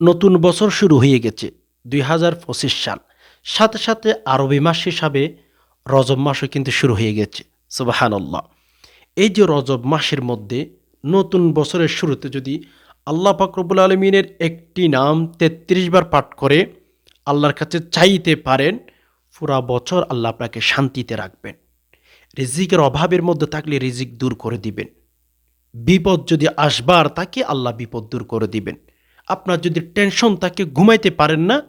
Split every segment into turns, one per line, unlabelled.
নতুন বছর শুরু হয়ে গেছে, দুই হাজার পঁচিশ সাল। সাথে সাথে আরবি মাস হিসাবে রজব মাসও কিন্তু শুরু হয়ে গেছে, সুবাহানল্লাহ। এই যে রজব মাসের মধ্যে নতুন বছরের শুরুতে যদি আল্লাহ ফাকরবুল আলমিনের একটি নাম ৩৩ বার পাঠ করে আল্লাহর কাছে চাইতে পারেন, পুরা বছর আল্লাহ আপনাকে শান্তিতে রাখবেন। রিজিকের অভাবের মধ্যে থাকলে রিজিক দূর করে দিবেন। বিপদ যদি আসবার তাকে আল্লাহ বিপদ দূর করে দিবেন। আপনার যদি টেনশন থাকে, ঘুমাইতে পারেন না,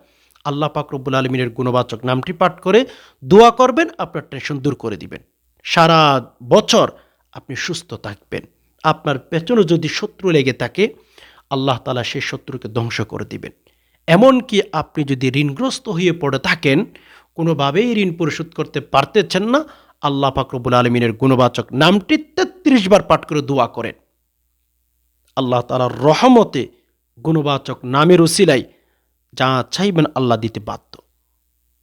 আল্লাহ পাক রব্বুল আলমিনের গুণবাচক নামটি পাঠ করে দোয়া করবেন, আপনার টেনশন দূর করে দিবেন। সারা বছর আপনি সুস্থ থাকবেন। আপনার পেছনে যদি শত্রু লেগে থাকে, আল্লাহ তালা সেই শত্রুকে ধ্বংস করে দিবেন। এমনকি আপনি যদি ঋণগ্রস্ত হয়ে পড়ে থাকেন, কোনোভাবেই ঋণ পরিশোধ করতে পারতেছেন না, আল্লাহ পাকরবুল আলমিনের গুণবাচক নামটি তেত্রিশ বার পাঠ করে দোয়া করেন। আল্লাহ তালার রহমতে গুণবাচক নামের উসিলাই যা চাইবেন আল্লাহ দিতে বাধ্য।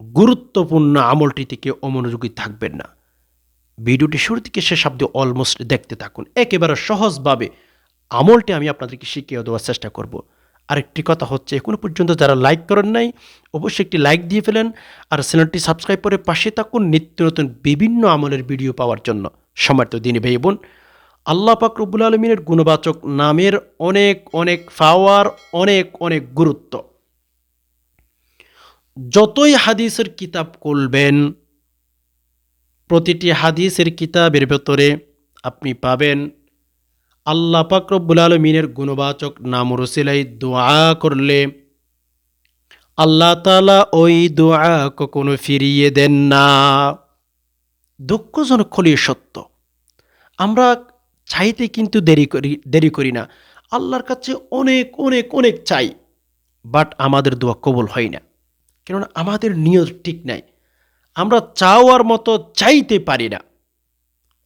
গুরুত্বপূর্ণ আমলটি থেকে অমনোযোগী থাকবেন না। ভিডিওটি শুরু থেকে শেষ অব্দি অলমোস্ট দেখতে থাকুন। একেবারে সহজভাবে আমলটি আমি আপনাদেরকে শিখিয়ে দেওয়ার চেষ্টা করব। আরেকটি কথা হচ্ছে, এখনও পর্যন্ত যারা লাইক করেন নাই, অবশ্যই একটি লাইক দিয়ে ফেলেন আর চ্যানেলটি সাবস্ক্রাইব করে পাশে থাকুন। নিত্য নতুন বিভিন্ন আমলের ভিডিও পাওয়ার জন্য। সমর্থ দিনে ভাই বোন আল্লাহ পাক রব্বুল আলমিনের গুণবাচক নামের অনেক অনেক পাওয়ার অনেক অনেক গুরুত্ব। যতই হাদিসের কিতাব করবেন প্রতিটি হাদিসের কিতাবের ভেতরে আপনি পাবেন, আল্লাহ পাক রব্বুল আলমিনের গুণবাচক নাম রসিলাই দোয়া করলে আল্লাহ তালা ওই দোয়া কখনো ফিরিয়ে দেন না। দুঃখজনক খলিয়ে সত্য। আমরা চাইতে কিন্তু দেরি করি দেরি করি না। আল্লাহর কাছে অনেক অনেক অনেক চাই বাট আমাদের দোয়া কবুল হয় না। কেননা আমাদের নিয়ত ঠিক নাই। আমরা চাওয়ার মতো চাইতে পারি না।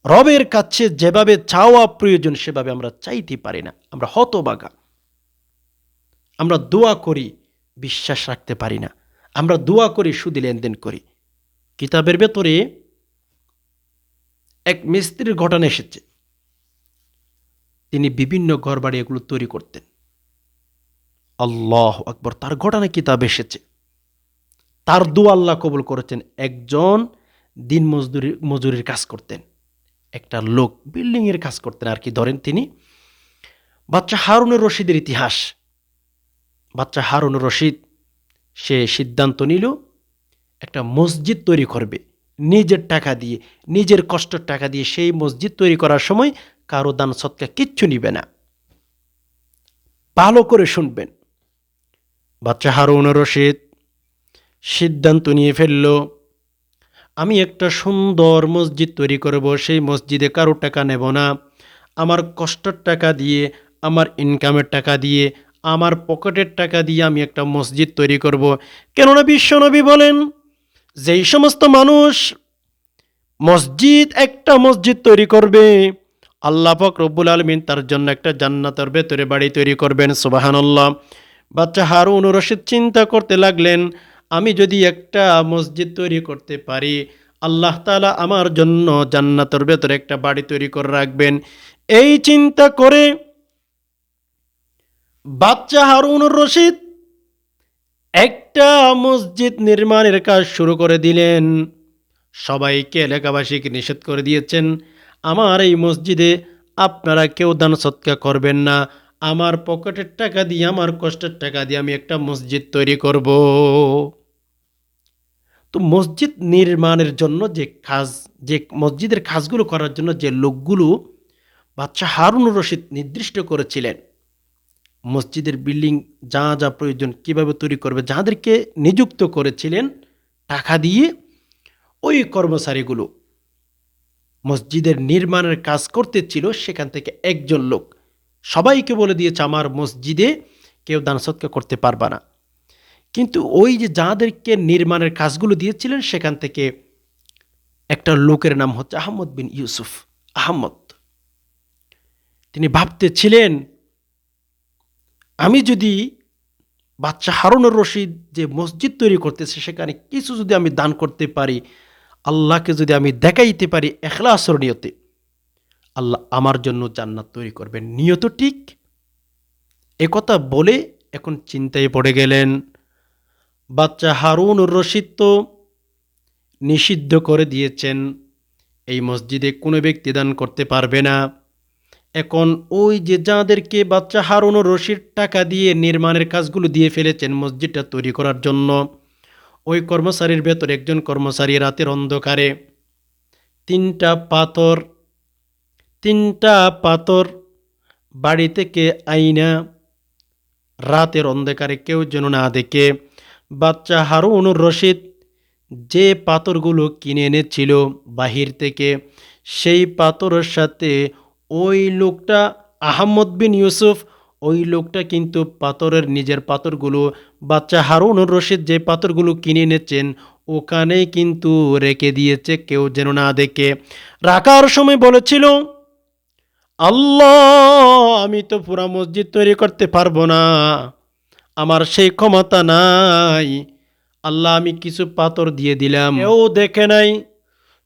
রবের কাছে যেভাবে চাওয়া প্রয়োজন, সেভাবে আমরা চাইতে পারি না। আমরা হতবাগা। আমরা দোয়া করি, বিশ্বাস রাখতে পারি না। আমরা দোয়া করি, সুদি লেনদেন করি। কিতাবের ভেতরে এক মিস্ত্রির ঘটনা এসেছে। তিনি বিভিন্ন ঘরবাড়ি এগুলো তৈরি করতেন। আল্লাহ আকবর, তার ঘটনা কিতাব এসেছে? তার দু আল্লাহ কবুল করেছেন। একজন দিন মজদুরি, মজুরির কাজ করতেন। একটা লোক বিল্ডিংয়ের কাজ করতেন আর কি। ধরেন তিনি বাচ্চা হারুনের রশিদের ইতিহাস। বাচ্চা হারুনের রশিদ, সে সিদ্ধান্ত নিল, একটা মসজিদ তৈরি করবে। নিজের টাকা দিয়ে, নিজের কষ্টের টাকা দিয়ে সেই মসজিদ তৈরি করার সময় কারও দান সৎকা কিচ্ছু নিবে না। ভালো করে শুনবেন। বাচ্চা হারুন রশিদ সিদ্ধান্ত নিয়ে ফেলল, আমি একটা সুন্দর মসজিদ তৈরি করব, সেই মসজিদে কারও টাকা নেব না। আমার কষ্টের টাকা দিয়ে, আমার ইনকামের টাকা দিয়ে, আমার পকেটের টাকা দিয়ে আমি একটা মসজিদ তৈরি করব। কেননা বিশ্বনবী বলেন, যেই সমস্ত মানুষ মসজিদ একটা মসজিদ তৈরি করবে আল্লাহ পাক রব্বুল আলমিন তার জন্য একটা জান্নাতের ভেতরে বাড়ি তৈরি করবেন, সুবাহানল্লাহ। বাচ্চা হারুন রশিদ চিন্তা করতে লাগলেন, আমি যদি একটা মসজিদ তৈরি করতে পারি, আল্লাহ তালা আমার জন্য জান্নাতের ভেতরে একটা বাড়ি তৈরি করে রাখবেন। এই চিন্তা করে বাচ্চা হারুন রশিদ একটা মসজিদ নির্মাণের কাজ শুরু করে দিলেন। সবাইকে এলাকাবাসীকে নিষেধ করে দিয়েছেন। আমার এই মসজিদে আপনারা কেউ দান সৎকা করবেন না। আমার পকেটের টাকা দিয়ে, আমার কষ্টের টাকা দিয়ে আমি একটা মসজিদ তৈরি করব। তো মসজিদ নির্মাণের জন্য যে কাজ, যে মসজিদের কাজগুলো করার জন্য যে লোকগুলো বাচ্চা হারুন রশিদ নির্দিষ্ট করেছিলেন, মসজিদের বিল্ডিং যা যা প্রয়োজন কীভাবে তৈরি করবে, যাদেরকে নিযুক্ত করেছিলেন, টাকা দিয়ে ওই কর্মচারীগুলো মসজিদের নির্মাণের কাজ করতে ছিল, সেখান থেকে একজন লোক। সবাইকে বলে দিয়েছে, আমার মসজিদে কেউ দান সৎকার করতে পারবা না। কিন্তু ওই যে যাদেরকে নির্মাণের কাজগুলো দিয়েছিলেন, সেখান থেকে একটা লোকের নাম হচ্ছে আহমদ বিন ইউসুফ। আহমদ। তিনি ভাবতেছিলেন, আমি যদি বাচ্চা হারুনুর রশিদ যে মসজিদ তৈরি করতেছে, সেখানে কিছু যদি আমি দান করতে পারি আল্লাহকে যদি আমি দেখাইতে পারি এখলাসর নিয়তে, আল্লাহ আমার জন্য জান্নাত তৈরি করবেন। নিয়ত ঠিক? একথা বলে এখন চিন্তায় পড়ে গেলেন। বাচ্চা হারুনুর রশিদ তো নিষিদ্ধ করে দিয়েছেন, এই মসজিদে কোনো ব্যক্তি দান করতে পারবে না। এখন ওই যে যাঁদেরকে বাচ্চা হারুনুর রশিদ টাকা দিয়ে নির্মাণের কাজগুলো দিয়ে ফেলেছেন মসজিদটা তৈরি করার জন্য ওই কর্মচারীর ভেতর একজন কর্মচারী রাতের অন্ধকারে। তিনটা পাথর তিনটা পাথর বাড়ি থেকে আইনা রাতের অন্ধকারে কেউ যেন না দেখে। বাচ্চা হারুনুর রশিদ যে পাথরগুলো কিনে এনেছিল বাহির থেকে, সেই পাথরের সাথে ওই লোকটা আহমদ বিন ইউসুফ ওই লোকটা কিন্তু পাথরের নিজের পাথরগুলো, বাচ্চা হারুনুর রশিদ যে পাথরগুলো কিনে এনেছেন ওখানেই কিন্তু রেখে দিয়েছে কেউ যেন না দেখে। রাখার সময় বলেছিল, আল্লাহ, আমি তো পুরা মসজিদ তৈরি করতে পারব না। আমার সেই ক্ষমতা নাই। আল্লাহ, আমি কিছু পাথর দিয়ে দিলাম। কেউ দেখে নাই।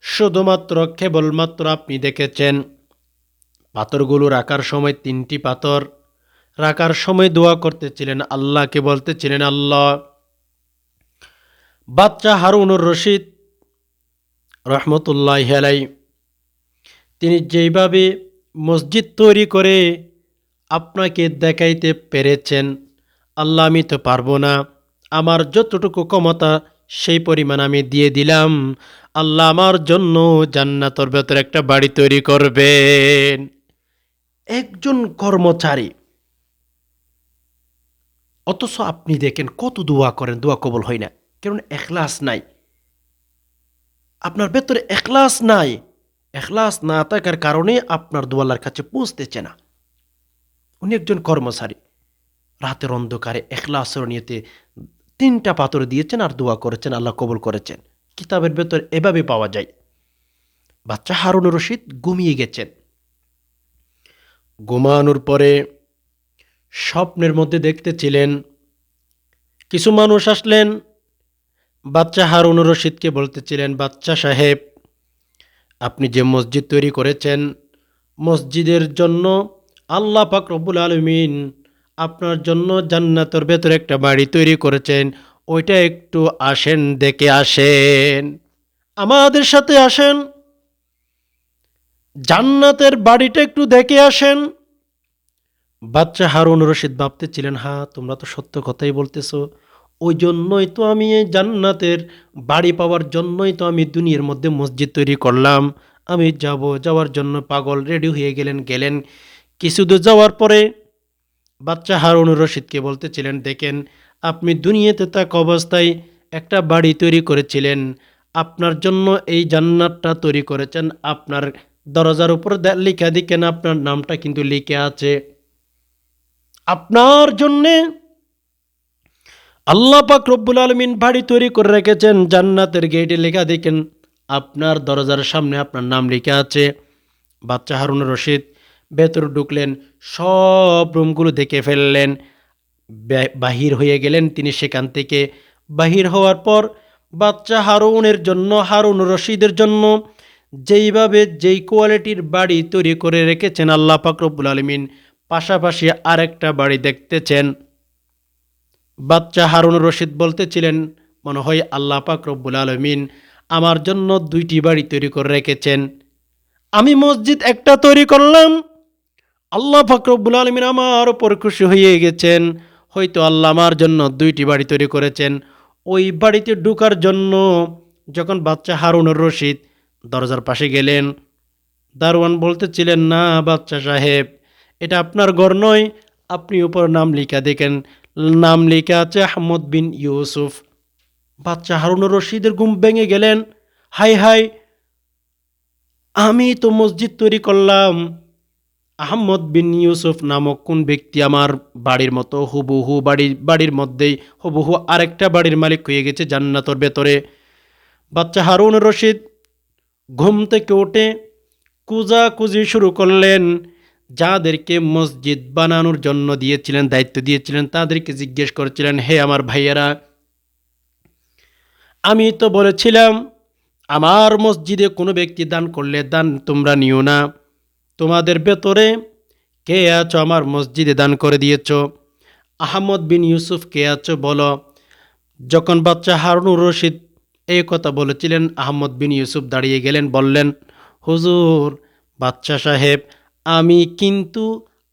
শুধুমাত্র, কেবলমাত্র আপনি দেখেছেন। পাথরগুলো রাখার সময় তিনটি পাথর রাখার সময় দোয়া করতেছিলেন। আল্লাহকে বলতেছিলেন, আল্লাহ বাচ্চা হারুনুর রশিদ রহমতুল্লাহ হেলাই তিনি যেইভাবে মসজিদ তৈরি করে আপনাকে দেখাইতে পেরেছেন, আল্লাহ আমি তো পারব না। আমার যতটুকু ক্ষমতা, সেই পরিমাণ আমি দিয়ে দিলাম। আল্লাহ আমার জন্য জান্নাতর ভেতরে একটা বাড়ি তৈরি করবেন। একজন কর্মচারী অথচ আপনি দেখেন কত দোয়া করেন, দোয়া কবল হয় না। কারণ এখলাস নাই। আপনার ভেতরে এখলাস নাই। এখলাস না থাকার কারণে আপনার দোয়ালার কাছে পৌঁছতেছে না। উনি একজন কর্মচারী। রাতের অন্ধকারে এখলাসের নিয়েতে তিনটা পাথর দিয়েছেন আর দোয়া করেছেন, আল্লাহ কবল করেছেন। কিতাবের ভেতর এভাবে পাওয়া যায়। বাচ্চা হারুন রশিদ ঘুমিয়ে গেছেন। ঘুমানোর পরে স্বপ্নের মধ্যে দেখতেছিলেন কিছু মানুষ আসলেন। বাচ্চা হারুন রশিদকে বলতেছিলেন বাচ্চা সাহেব, আপনি যে মসজিদ তৈরি করেছেন, মসজিদের জন্য আল্লাহ পাক আলমিন আপনার জন্য জান্নাতের ভেতরে একটা বাড়ি তৈরি করেছেন। ওইটা একটু আসেন, দেখে আসেন। আমাদের সাথে আসেন। জান্নাতের বাড়িটা একটু দেখে আসেন। বাচ্চা হারুন রশিদ ভাবতেছিলেন, হা, তোমরা তো সত্য কথাই বলতেছো। ওই জন্যই তো আমি এই জান্নাতের বাড়ি পাওয়ার জন্যই তো আমি দুনিয়ার মধ্যে মসজিদ তৈরি করলাম। আমি যাব, যাওয়ার জন্য পাগল রেডি হয়ে গেলেন গেলেন। কিছু দূর যাওয়ার পরে বাচ্চা হারুন রশিদকে বলতেছিলেন, দেখেন, আপনি দুনিয়াতে থাক অবস্থায় একটা বাড়ি তৈরি করেছিলেন। আপনার জন্য এই জান্নাতটা তৈরি করেছেন। আপনার দরজার উপর লিখা দিকেন আপনার নামটা কিন্তু লিখে আছে। আপনার জন্যে আল্লাহ পাক রব্বুল আলমিন বাড়ি তৈরি করে রেখেছেন, জান্নাতের গেটে লেখা দেখেন, আপনার দরজার সামনে আপনার নাম লেখা আছে। বাচ্চা হারুন রশিদ ভেতর ঢুকলেন, সব রুমগুলো দেখে ফেললেন। বাহির হয়ে গেলেন তিনি সেখান থেকে। বাহির হওয়ার পর বাচ্চা হারুনের জন্য, হারুন রশিদের জন্য যেইভাবে যেই কোয়ালিটির বাড়ি তৈরি করে রেখেছেন আল্লাহ পাক রব্বুল আলমিন পাশাপাশি আরেকটা বাড়ি দেখতেছেন। বাচ্চা হারুন রশিদ বলতেছিলেন, মনে হয় আল্লাহ পাক রব্বুল আলমিন আমার জন্য দুইটি বাড়ি তৈরি করে রেখেছেন। আমি মসজিদ একটা তৈরি করলাম। আল্লাহ পাক রব্বুল আলমিন আমার ওপর খুশি হয়ে গেছেন। হয়তো আল্লাহ আমার জন্য দুইটি বাড়ি তৈরি করেছেন। ওই বাড়িতে ঢুকার জন্য যখন বাচ্চা হারুনুর রশিদ দরজার পাশে গেলেন, দারোয়ান বলতেছিলেন, না বাচ্চা সাহেব। এটা আপনার ঘর নয়, আপনি উপর নাম লিখা। দেখেন, নাম লেখা আছে আহমদ বিন ইউসুফ। বাচ্চা হারুনুর রশিদের ঘুম ভেঙে গেলেন। হাই হাই আমি তো মসজিদ তৈরি করলাম। আহমদ বিন ইউসুফ নামক কোন ব্যক্তি আমার বাড়ির মতো হুবহু বাড়ির বাড়ির মধ্যেই হুবহু আরেকটা বাড়ির মালিক হয়ে গেছে জান্নাতর ভেতরে। বাচ্চা হারুন রশিদ ঘুম থেকে উঠে কুজাকুজি শুরু করলেন। যাদেরকে মসজিদ বানানোর জন্য দিয়েছিলেন, দায়িত্ব দিয়েছিলেন, তাদেরকে জিজ্ঞেস করেছিলেন, হে আমার ভাইয়েরা, আমি তো বলেছিলাম, আমার মসজিদে কোনো ব্যক্তি দান করলে দান তোমরা নিও না। তোমাদের ভেতরে কে আছো আমার মসজিদে দান করে দিয়েছ? আহমদ বিন ইউসুফ কে আছো বলো। যখন বাচ্চা হারুনুর রশিদ এই কথা বলেছিলেন, আহমদ বিন ইউসুফ দাঁড়িয়ে গেলেন, বললেন, হুজুর বাচ্চা সাহেব আমি কিন্তু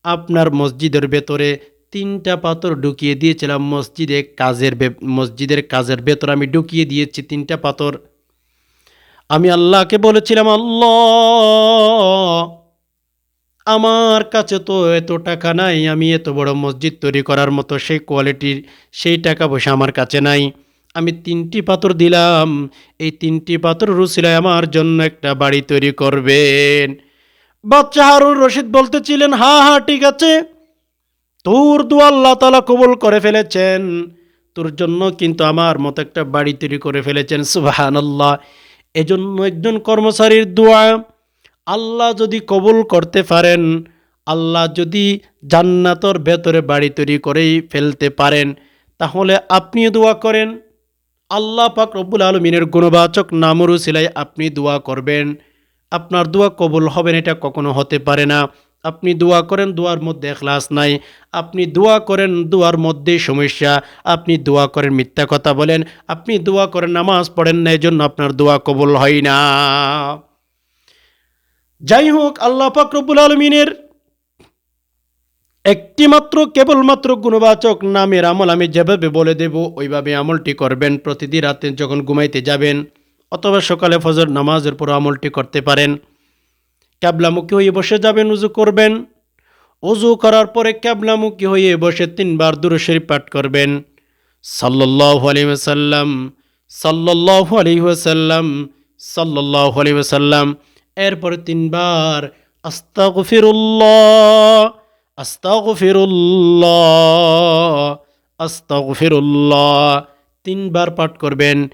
আপনার মসজিদের ভেতরে তিনটা পাথর ঢুকিয়ে দিয়েছিলাম। মসজিদে কাজের মসজিদের কাজের ভেতর আমি ঢুকিয়ে দিয়েছি তিনটা পাথর। আমি আল্লাহকে বলেছিলাম, আল্লাহ, আমার কাছে তো এত টাকা নাই, আমি এত বড় মসজিদ তৈরি করার মতো সেই কোয়ালিটির সেই টাকা পয়সা আমার কাছে নাই। আমি তিনটি পাথর দিলাম, এই তিনটি পাথর রুসিলায় আমার জন্য একটা বাড়ি তৈরি করবেন। বাচ্চা হারুন রশিদ বলতেছিলেন, হা হা, ঠিক আছে। তোর দোয়া আল্লাহ তালা কবুল করে ফেলেছেন। তোর জন্য কিন্তু আমার মতো একটা বাড়ি তৈরি করে ফেলেছেন সুবাহান আল্লাহ এজন্য একজন কর্মচারীর দোয়া, আল্লাহ যদি কবুল করতে পারেন, আল্লাহ যদি জান্নাতর ভেতরে বাড়ি তৈরি করেই ফেলতে পারেন, তাহলে আপনিও দোয়া করেন। আল্লাহ পাক রব্বুল আলমিনের গুণবাচক নামরু সিলাই আপনি দোয়া করবেন। আপনার দোয়া কবুল হবেন, এটা কখনো হতে পারে না। আপনি দোয়া করেন, দোয়ার মধ্যে এখলাস নাই। আপনি দোয়া করেন, দোয়ার মধ্যে সমস্যা। আপনি দোয়া করেন, মিথ্যা কথা বলেন। আপনি দোয়া করেন, নামাজ পড়েন না এই জন্য আপনার দোয়া কবুল হয় না। যাই হোক, আল্লাহ পাক রব্বুল আলমিনের একটি মাত্র কেবলমাত্র গুণবাচক নামের আমল আমি যেভাবে বলে দেব, ওইভাবে আমলটি করবেন। প্রতিদিন রাতে যখন ঘুমাইতে যাবেন অথবা সকালে ফজর নামাজের পর আমলটি করতে পারেন। ক্যাবলামুখী হয়ে বসে যাবেন, উজু করবেন। উজু করার পরে ক্যাবলামুখী হয়ে বসে তিনবার দুরুশরী পাঠ করবেন। সাল্লাল্লাহু আলাইহি ওয়াসাল্লাম, সাল্লাল্লাহু আলাইহি ওয়াসাল্লাম। এরপরে তিনবার আস্তাগফিরুল্লাহ আস্তাগফিরুল্লাহ আস্তাগফিরুল্লাহ, তিনবার পাঠ করবেন।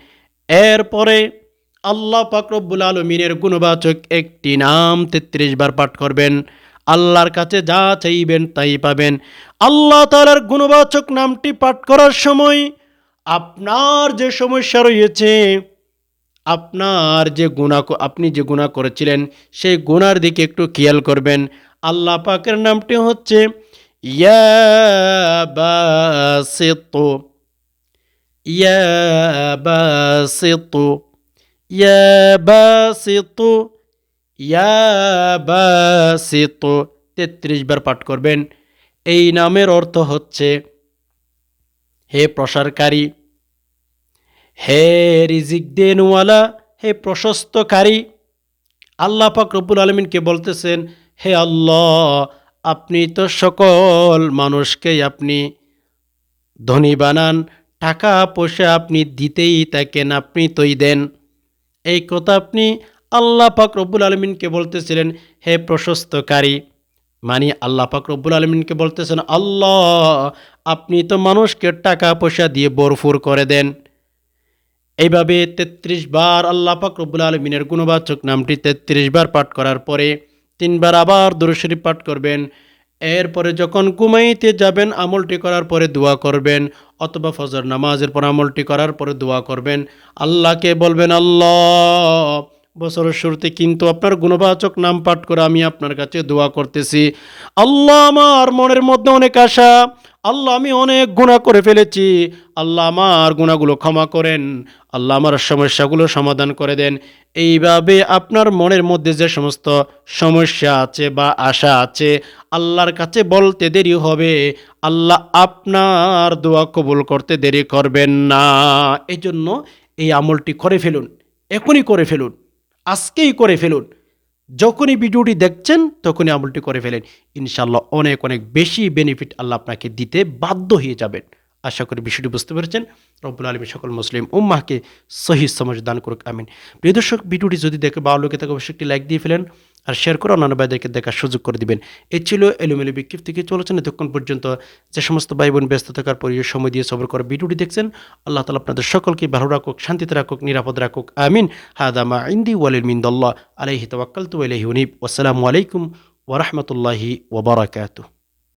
এরপরে আল্লাহ পাক রব্বুল আলমিনের গুণবাচক একটি নাম তেত্রিশ বার পাঠ করবেন। আল্লাহর কাছে যা চাইবেন তাই পাবেন। আল্লাহ তালার গুণবাচক নামটি পাঠ করার সময় আপনার যে সমস্যা রয়েছে, আপনার যে গুণা আপনি যে গুণা করেছিলেন, সেই গুণার দিকে একটু খেয়াল করবেন। আল্লাহ পাকের নামটি হচ্ছে ইয়াবাসিতু ইয়াবাসিতু ইয়াবাসিতু ইয়াবাসিতু তেত্রিশ বার পাঠ করবেন। এই নামের অর্থ হচ্ছে, হে প্রসারকারী, হে রিজিক দেনওয়ালা, হে প্রশস্তকারী। আল্লাহ পাক রব্বুল আলমিনকে বলতেছেন, হে আল্লাহ, আপনি তো সকল মানুষকেই আপনি ধনী বানান, টাকা পয়সা আপনি দিতেই থাকেন, আপনি তোই দেন। এই কথা আপনি আল্লাহ পাক রব্বুল আলমিনকে বলতেছিলেন, হে প্রশস্তকারী। মানে আল্লাহ পাক রব্বুল আলমিনকে বলতেছেন, আল্লাহ, আপনি তো মানুষকে টাকা পয়সা দিয়ে বরফুর করে দেন। এইভাবে তেত্রিশ বার আল্লাহ পাক রব্বুল আলমিনের গুণবাচক নামটি তেত্রিশ বার পাঠ করার পরে তিনবার আবার দুরুশরীফ পাঠ করবেন। এরপরে যখন ঘুমাইতে যাবেন, আমলটি করার পরে দোয়া করবেন, অথবা ফজর নামাজের পর আমলটি করার পরে দোয়া করবেন। আল্লাহকে বলবেন, আল্লাহ বছরের শুরুতে কিন্তু আপনার গুণবাচক নাম পাঠ করে আমি আপনার কাছে দোয়া করতেছি। আল্লাহ আমার মনের মধ্যে অনেক আশা। আল্লাহ আমি অনেক গুণা করে ফেলেছি। আল্লাহ আমার গুণাগুলো ক্ষমা করেন। আল্লাহ আমার সমস্যাগুলো সমাধান করে দেন। এইভাবে আপনার মনের মধ্যে যে সমস্ত সমস্যা আছে বা আশা আছে, আল্লাহর কাছে বলতে দেরি হবে। আল্লাহ আপনার দোয়া কবুল করতে দেরি করবেন না। এই জন্য এই আমলটি করে ফেলুন। এখনই করে ফেলুন। আজকেই করে ফেলুন। যখনই ভিডিওটি দেখছেন, তখনই আমলটি করে ফেলেন। ইনশাল্লাহ অনেক অনেক বেশি বেনিফিট আল্লাহ আপনাকে দিতে বাধ্য হয়ে যাবেন। আশা করি বিষয়টি বুঝতে পেরেছেন। রব্বুল আলমী সকল মুসলিম উম্মাহকে সহি সমাজ দান করুক, আমিন। প্রিয় দর্শক, ভিডিওটি যদি দেখে ভালো লোকে থাকে, অবশ্যই একটি লাইক দিয়ে ফেলেন আর শেয়ার করে অন্যান্য ভাইদেরকে দেখার সুযোগ করে দিবেন। এই ছিল এলোমেলো বিক্ষিপ থেকে চলেছেন। এতক্ষণ পর্যন্ত যে সমস্ত ভাই বোন ব্যস্ত থাকার পরে সময় দিয়ে সবর করে ভিডিওটি দেখছেন, আল্লাহ তালা আপনাদের সকলকে ভালো রাখুক, শান্তিতে রাখুক, নিরাপদ রাখুক, আমিন। হাদামা ইন্দি ওয়ালিল মিন্দল্লাহ, আলাইহি তওয়াক্কালতু আলাইহি উনিব। আসসালামু আলাইকুম ওরহমতুল্লাহি ওবরাকাতুহ